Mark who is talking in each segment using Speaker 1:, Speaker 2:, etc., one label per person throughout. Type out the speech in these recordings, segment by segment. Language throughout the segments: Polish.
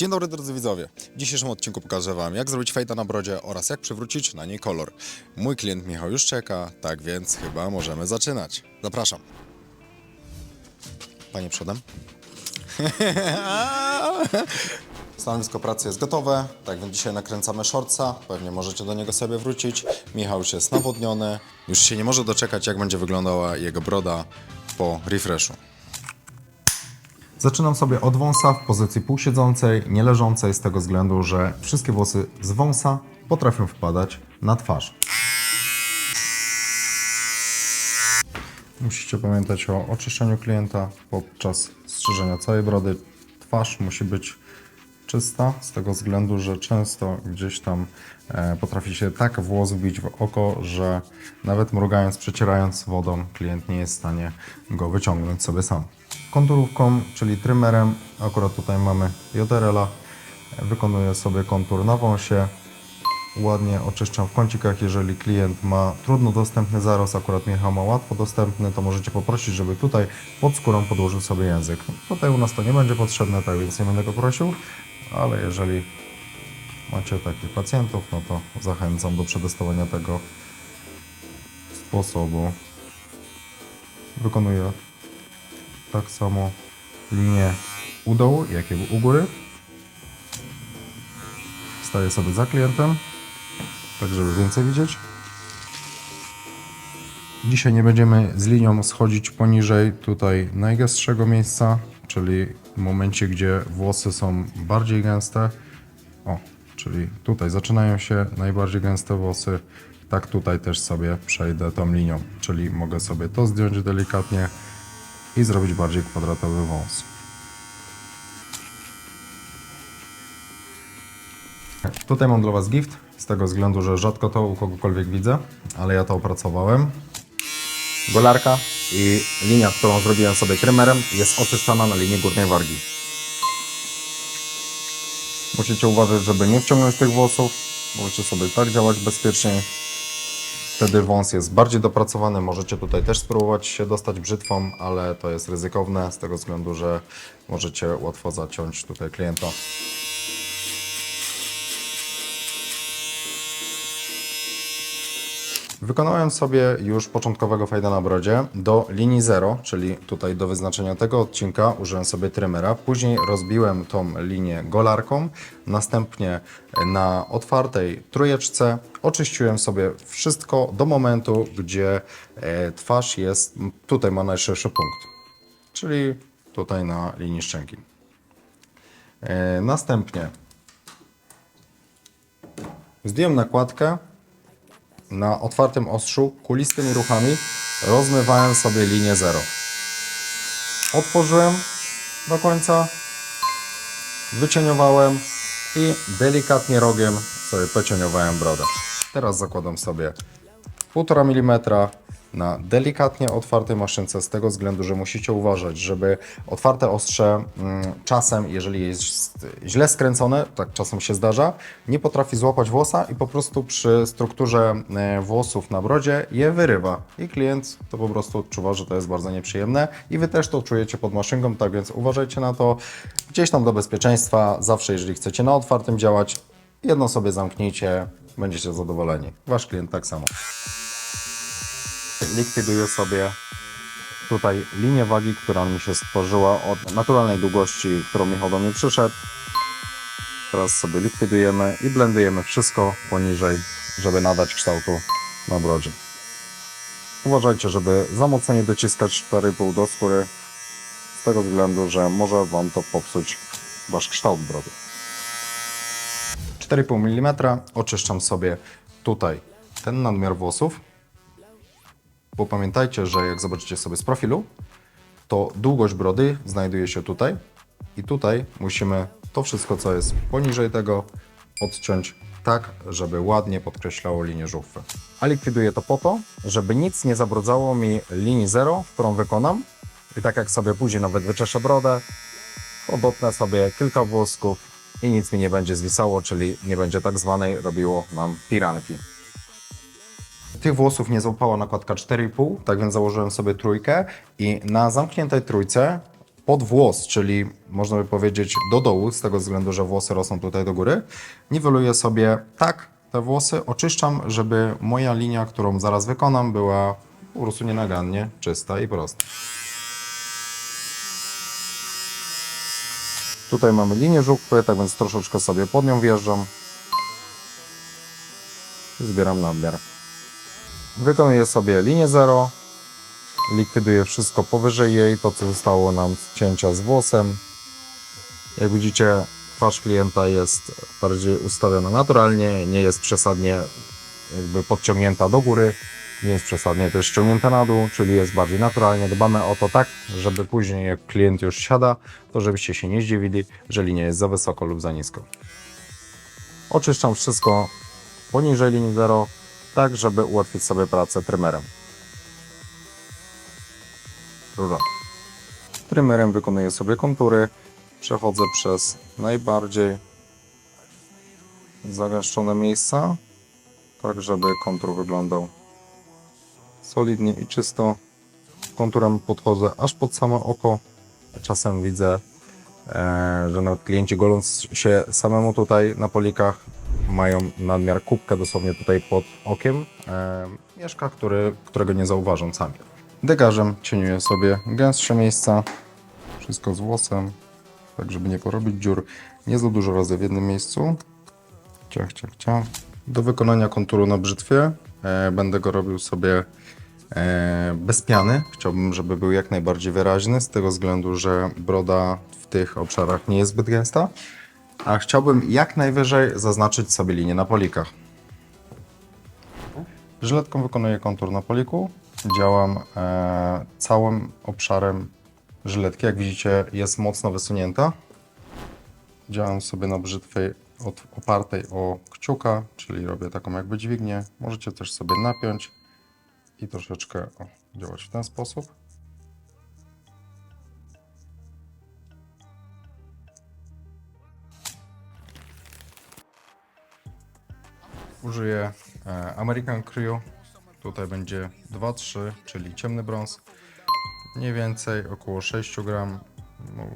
Speaker 1: Dzień dobry drodzy widzowie. W dzisiejszym odcinku pokażę Wam jak zrobić fejta na brodzie oraz jak przywrócić na niej kolor. Mój klient Michał już czeka, tak więc chyba możemy zaczynać. Zapraszam. Panie przodem. Stanowisko pracy jest gotowe, tak więc dzisiaj nakręcamy shortsa, pewnie możecie do niego sobie wrócić. Michał już jest nawodniony, już się nie może doczekać jak będzie wyglądała jego broda po refreshu. Zaczynam sobie od wąsa w pozycji półsiedzącej, nie leżącej z tego względu, że wszystkie włosy z wąsa potrafią wpadać na twarz. Musicie pamiętać o oczyszczeniu klienta podczas strzyżenia całej brody. Twarz musi być czysta, z tego względu, że często gdzieś tam e, potrafi się tak włos wbić w oko, że nawet mrugając, przecierając wodą, klient nie jest w stanie go wyciągnąć sobie sam. Konturówką, czyli trymerem, akurat tutaj mamy Joderela, wykonuję sobie kontur na wąsie, ładnie oczyszczam w kącikach. Jeżeli klient ma trudno dostępny zarost, akurat Michał ma łatwo dostępny, to możecie poprosić, żeby tutaj pod skórą podłożył sobie język. Tutaj u nas to nie będzie potrzebne, tak więc nie będę go prosił, ale jeżeli macie takich pacjentów, no to zachęcam do przetestowania tego sposobu. Wykonuję tak samo linię u dołu, jak i u góry. Staję sobie za klientem tak żeby więcej widzieć. Dzisiaj nie będziemy z linią schodzić poniżej tutaj najgęstszego miejsca, czyli w momencie, gdzie włosy są bardziej gęste. O, czyli tutaj zaczynają się najbardziej gęste włosy. Tak tutaj też sobie przejdę tą linią, czyli mogę sobie to zdjąć delikatnie i zrobić bardziej kwadratowy wąs. Tutaj mam dla Was gift, z tego względu, że rzadko to u kogokolwiek widzę, ale ja to opracowałem. Golarka i linia, którą zrobiłem sobie trymerem, jest oczyszczana na linii górnej wargi. Musicie uważać, żeby nie wciągnąć tych włosów. Możecie sobie tak działać bezpiecznie. Wtedy wąs jest bardziej dopracowany. Możecie tutaj też spróbować się dostać brzytwą, ale to jest ryzykowne z tego względu, że możecie łatwo zaciąć tutaj klienta. Wykonałem sobie już początkowego fajda na brodzie do linii 0, czyli tutaj do wyznaczenia tego odcinka użyłem sobie trymera. Później rozbiłem tą linię golarką, następnie na otwartej trójeczce oczyściłem sobie wszystko do momentu, gdzie e, twarz jest, tutaj ma najszerszy punkt, czyli tutaj na linii szczęki. E, Następnie zdjąłem nakładkę, na otwartym ostrzu kulistymi ruchami rozmywałem sobie linię 0. Otworzyłem do końca, wycieniowałem i delikatnie rogiem sobie pocieniowałem brodę. Teraz zakładam sobie 1,5 mm na delikatnie otwartej maszynce z tego względu, że musicie uważać, żeby otwarte ostrze mm, czasem, jeżeli jest źle skręcone, tak czasem się zdarza, nie potrafi złapać włosa i po prostu przy strukturze e, włosów na brodzie je wyrywa. I klient to po prostu odczuwa, że to jest bardzo nieprzyjemne i Wy też to czujecie pod maszynką, tak więc uważajcie na to. Gdzieś tam do bezpieczeństwa, zawsze jeżeli chcecie na otwartym działać, jedno sobie zamknijcie, będziecie zadowoleni. Wasz klient tak samo likwiduję sobie tutaj linię wagi, która mi się stworzyła od naturalnej długości, którą Michał do mnie przyszedł. Teraz sobie likwidujemy i blendujemy wszystko poniżej, żeby nadać kształtu na brodzie. Uważajcie, żeby za mocno nie dociskać 4,5 do skóry, z tego względu, że może Wam to popsuć Wasz kształt brody. 4,5 mm oczyszczam sobie tutaj ten nadmiar włosów, bo pamiętajcie, że jak zobaczycie sobie z profilu, to długość brody znajduje się tutaj i tutaj musimy to wszystko, co jest poniżej tego, odciąć tak, żeby ładnie podkreślało linię żuchwy. A likwiduję to po to, żeby nic nie zabrudzało mi linii 0, którą wykonam. I tak jak sobie później nawet wyczeszę brodę, obotnę sobie kilka włosków i nic mi nie będzie zwisało, czyli nie będzie tak zwanej robiło nam piranki. Tych włosów nie złapała nakładka 4,5, tak więc założyłem sobie trójkę i na zamkniętej trójce pod włos, czyli można by powiedzieć do dołu, z tego względu, że włosy rosną tutaj do góry. Niweluję sobie tak te włosy, oczyszczam, żeby moja linia, którą zaraz wykonam, była po prostu nienagannie czysta i prosta. Tutaj mamy linię żuchwy, tak więc troszeczkę sobie pod nią wjeżdżam. Zbieram nadmiar. Wykonuję sobie linię 0. Likwiduję wszystko powyżej jej, to co zostało nam z cięcia z włosem. Jak widzicie, twarz klienta jest bardziej ustawiona naturalnie, nie jest przesadnie jakby podciągnięta do góry, nie jest przesadnie też ściągnięta na dół, czyli jest bardziej naturalnie. Dbamy o to tak, żeby później jak klient już siada, to żebyście się nie zdziwili, że linia jest za wysoko lub za nisko. Oczyszczam wszystko poniżej linii 0, tak żeby ułatwić sobie pracę trymerem. Rura. Trymerem wykonuję sobie kontury, przechodzę przez najbardziej zagęszczone miejsca, tak żeby kontur wyglądał solidnie i czysto. Konturem podchodzę aż pod samo oko. Czasem widzę, e, że nawet klienci goląc się samemu tutaj na polikach mają nadmiar kubkę dosłownie tutaj pod okiem e, mieszka, który, którego nie zauważą sami. Degarzem cieniuję sobie gęstsze miejsca, wszystko z włosem, tak żeby nie porobić dziur. Nie za dużo razy w jednym miejscu. Ciach, ciach, ciach. Do wykonania konturu na brzytwie e, będę go robił sobie e, bez piany. Chciałbym, żeby był jak najbardziej wyraźny, z tego względu, że broda w tych obszarach nie jest zbyt gęsta. A chciałbym jak najwyżej zaznaczyć sobie linię na polikach. Żyletką wykonuję kontur na poliku. Działam e, całym obszarem żyletki. Jak widzicie, jest mocno wysunięta. Działam sobie na brzytwie od, opartej o kciuka, czyli robię taką jakby dźwignię. Możecie też sobie napiąć i troszeczkę o, działać w ten sposób. Użyję e, American Crew. Tutaj będzie 2-3, czyli ciemny brąz. Mniej więcej około 6 gram. No,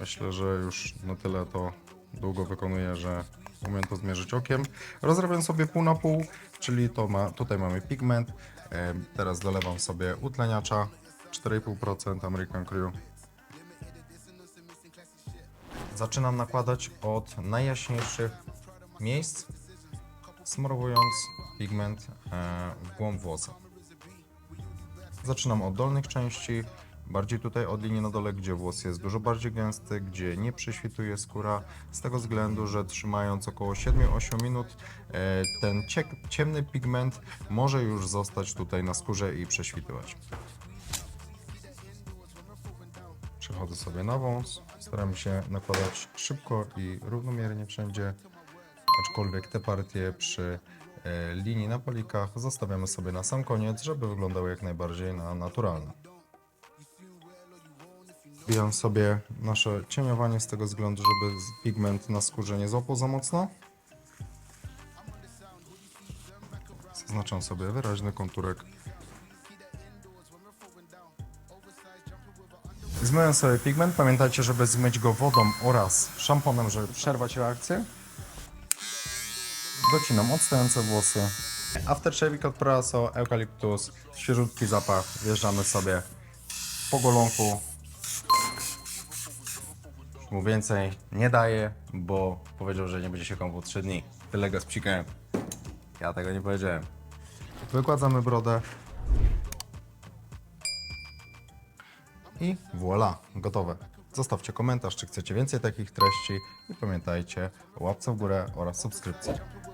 Speaker 1: myślę, że już na tyle to długo wykonuję, że umiem to zmierzyć okiem. Rozrabiam sobie pół na pół, czyli to ma, tutaj mamy pigment. E, teraz dolewam sobie utleniacza 4,5% American Crew. Zaczynam nakładać od najjaśniejszych miejsc, smarowując pigment e, w głąb włosa. Zaczynam od dolnych części, bardziej tutaj od linii na dole, gdzie włos jest dużo bardziej gęsty, gdzie nie prześwituje skóra, z tego względu, że trzymając około 7-8 minut, e, ten cie- ciemny pigment może już zostać tutaj na skórze i prześwitywać. Przechodzę sobie na wąs, staram się nakładać szybko i równomiernie wszędzie, aczkolwiek te partie przy e, linii na polikach zostawiamy sobie na sam koniec, żeby wyglądały jak najbardziej na naturalne. Wbijam sobie nasze cieniowanie z tego względu, żeby pigment na skórze nie złapał za mocno. Zaznaczam sobie wyraźny konturek. Zmyłem sobie pigment. Pamiętajcie, żeby zmyć go wodą oraz szamponem, żeby przerwać reakcję. Docinam odstające włosy. Aftershave od Praso, eukaliptus, świeżutki zapach. Wjeżdżamy sobie po golonku. Mu więcej nie daję, bo powiedział, że nie będzie się kąpał 3 dni. Tyle go spsikałem. Ja tego nie powiedziałem. Wykładamy brodę. I voilà, gotowe. Zostawcie komentarz, czy chcecie więcej takich treści i pamiętajcie o łapce w górę oraz subskrypcji.